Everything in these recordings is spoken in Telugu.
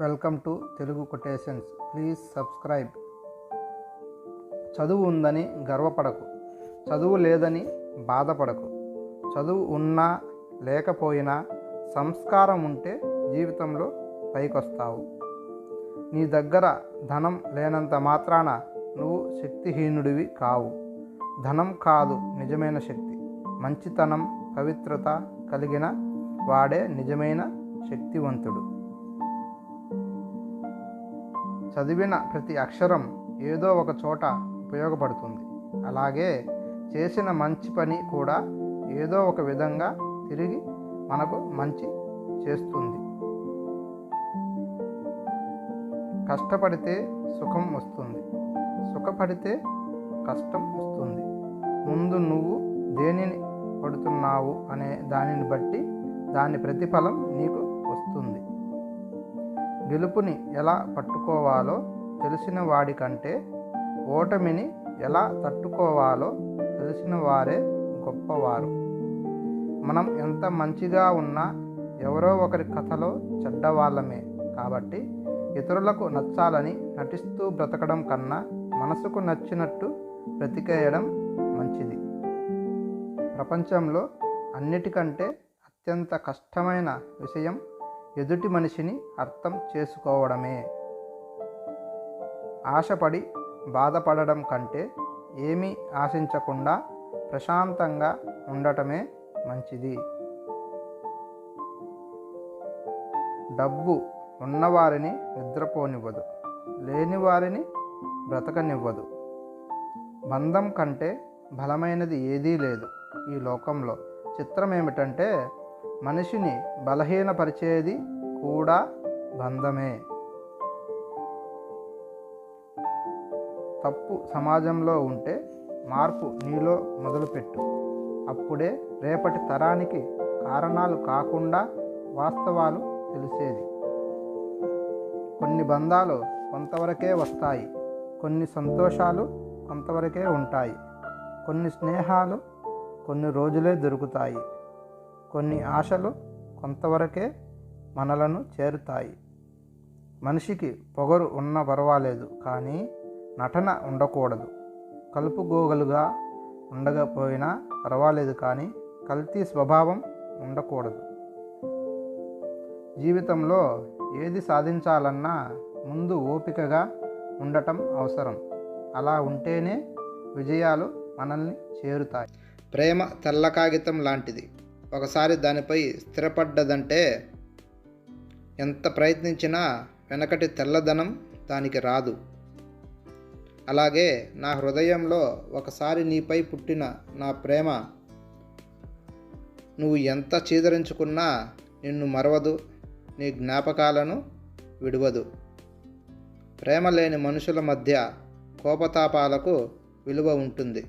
Welcome to Telugu quotations. Please subscribe. చదువు ఉందని గర్వపడకు. చదువు లేదని బాధపడకు. చదువు ఉన్నా లేకపోయినా సంస్కారం ఉంటే జీవితంలో పైకొస్తావు. నీ దగ్గర ధనం లేనంత మాత్రాన నువ్వు శక్తిహీనుడివి కావు. ధనం కాదు నిజమైన శక్తి. మంచితనం పవిత్రత కలిగిన వాడే నిజమైన శక్తివంతుడు. చదివిన ప్రతి అక్షరం ఏదో ఒక చోట ఉపయోగపడుతుంది. అలాగే చేసిన మంచి పని కూడా ఏదో ఒక విధంగా తిరిగి మనకు మంచి చేస్తుంది. కష్టపడితే సుఖం వస్తుంది. సుఖపడితే కష్టం వస్తుంది. ముందు నువ్వు దేనిని పడుతున్నావు అనే దానిని బట్టి దాని ప్రతిఫలం నీకు వస్తుంది. గెలుపుని ఎలా పట్టుకోవాలో తెలిసిన వాడికంటే ఓటమిని ఎలా తట్టుకోవాలో తెలిసిన వారే గొప్పవారు. మనం ఎంత మంచిగా ఉన్నా ఎవరో ఒకరి కథలో చెడ్డవాళ్ళమే కాబట్టి ఇతరులకు నచ్చాలని నటిస్తూ బ్రతకడం కన్నా మనసుకు నచ్చినట్టు బ్రతికేయడం మంచిది. ప్రపంచంలో అన్నిటికంటే అత్యంత కష్టమైన విషయం ఎదుటి మనిషిని అర్థం చేసుకోవడమే. ఆశపడి బాధపడడం కంటే ఏమీ ఆశించకుండా ప్రశాంతంగా ఉండటమే మంచిది. డబ్బు ఉన్నవారిని నిద్రపోనివ్వదు లేని వారిని బ్రతకనివ్వదు. బంధం కంటే బలమైనది ఏదీ లేదు ఈ లోకంలో. చిత్రం ఏమిటంటే మనిషిని బలహీనపరిచేది కూడా బంధమే. తప్పు సమాజంలో ఉంటే మార్పు నీలో మొదలుపెట్టు. అప్పుడే రేపటి తరానికి కారణాలు కాకుండా వాస్తవాలు తెలిసేది. కొన్ని బంధాలు కొంతవరకే వస్తాయి కొన్ని సంతోషాలు కొంతవరకే ఉంటాయి కొన్ని స్నేహాలు కొన్ని రోజులే దొరుకుతాయి. కొన్ని ఆశలు కొంతవరకే మనలను చేరుతాయి. మనిషికి పొగరు ఉన్న పర్వాలేదు కానీ నటన ఉండకూడదు. కలుపుగోగలుగా ఉండకపోయినా పర్వాలేదు కానీ కల్తీ స్వభావం ఉండకూడదు. జీవితంలో ఏది సాధించాలన్నా ముందు ఓపికగా ఉండటం అవసరం. అలా ఉంటేనే విజయాలు మనల్ని చేరుతాయి. ప్రేమ తెల్ల కాగితం లాంటిది. ఒకసారి దానిపై స్థిరపడ్డదంటే ఎంత ప్రయత్నించినా వెనకటి తెల్లదనం దానికి రాదు. అలాగే నా హృదయంలో ఒకసారి నీపై పుట్టిన నా ప్రేమ నువ్వు ఎంత చీదరించుకున్నా నిన్ను మరవదు నీ జ్ఞాపకాలను విడవదు. ప్రేమ లేని మనుషుల మధ్య కోపతాపాలకు విలువ ఉంటుంది.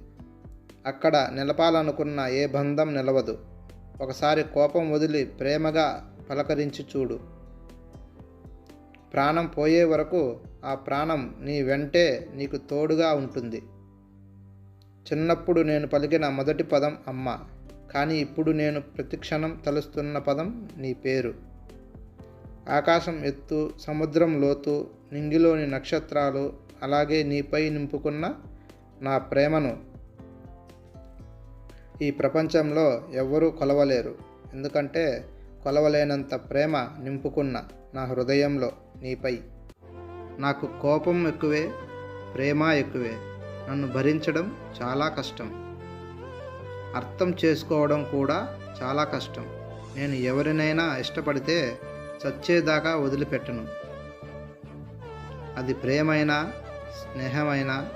అక్కడ నిలపాలనుకున్న ఏ బంధం నిలవదు. ఒకసారి కోపం వదిలి ప్రేమగా పలకరించి చూడు. ప్రాణం పోయే వరకు ఆ ప్రాణం నీ వెంటే నీకు తోడుగా ఉంటుంది. చిన్నప్పుడు నేను పలికిన మొదటి పదం అమ్మ కానీ ఇప్పుడు నేను ప్రతిక్షణం తలుస్తున్న పదం నీ పేరు. ఆకాశం ఎత్తు సముద్రం లోతు నింగిలోని నక్షత్రాలు అలాగే నీపై నింపుకున్న నా ప్రేమను ఈ ప్రపంచంలో ఎవ్వరూ కొలవలేరు. ఎందుకంటే కొలవలేనంత ప్రేమ నింపుకున్న నా హృదయంలో నీపై. నాకు కోపం ఎక్కువే ప్రేమ ఎక్కువే. నన్ను భరించడం చాలా కష్టం. అర్థం చేసుకోవడం కూడా చాలా కష్టం. నేను ఎవరినైనా ఇష్టపడితే చచ్చేదాకా వదిలిపెట్టను. అది ప్రేమైనా స్నేహమైనా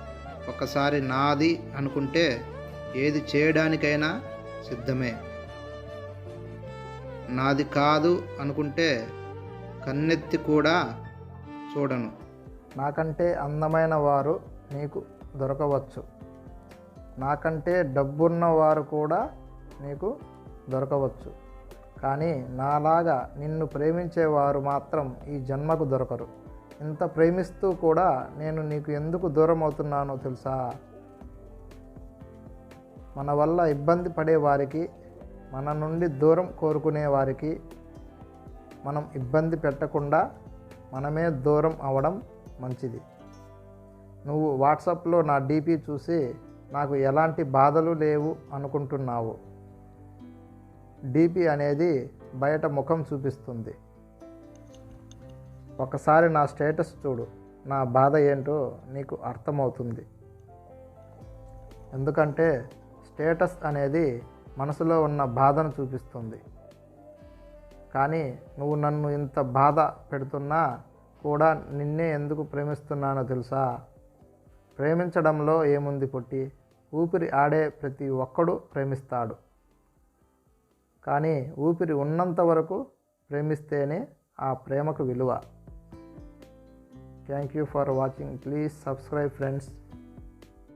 ఒకసారి నాది అనుకుంటే ఏది చేయడానికైనా సిద్ధమే. నాది కాదు అనుకుంటే కన్నెత్తి కూడా చూడను. నాకంటే అందమైన వారు నీకు దొరకవచ్చు. నాకంటే డబ్బున్న వారు కూడా నీకు దొరకవచ్చు. కానీ నాలాగా నిన్ను ప్రేమించేవారు మాత్రం ఈ జన్మకు దొరకరు. ఇంత ప్రేమిస్తూ కూడా నేను నీకు ఎందుకు దూరం అవుతున్నానో తెలుసా? మన వల్ల ఇబ్బంది పడే వారికి మన నుండి దూరం కోరుకునే వారికి మనం ఇబ్బంది పెట్టకుండా మనమే దూరం అవ్వడం మంచిది. నువ్వు వాట్సాప్లో నా డీపీ చూసి నాకు ఎలాంటి బాధలు లేవు అనుకుంటున్నావు. డీపీ అనేది బయట ముఖం చూపిస్తుంది. ఒకసారి నా స్టేటస్ చూడు. నా బాధ ఏంటో నీకు అర్థమవుతుంది. ఎందుకంటే స్టేటస్ అనేది మనసులో ఉన్న బాధను చూపిస్తుంది. కానీ నువ్వు నన్ను ఇంత బాధ పెడుతున్నా కూడా నిన్నే ఎందుకు ప్రేమిస్తున్నానో తెలుసా? ప్రేమించడంలో ఏముంది పొట్టి? ఊపిరి ఆడే ప్రతి ఒక్కడు ప్రేమిస్తాడు. కానీ ఊపిరి ఉన్నంత వరకు ప్రేమిస్తేనే ఆ ప్రేమకు విలువ. Thank you for watching. Please subscribe friends.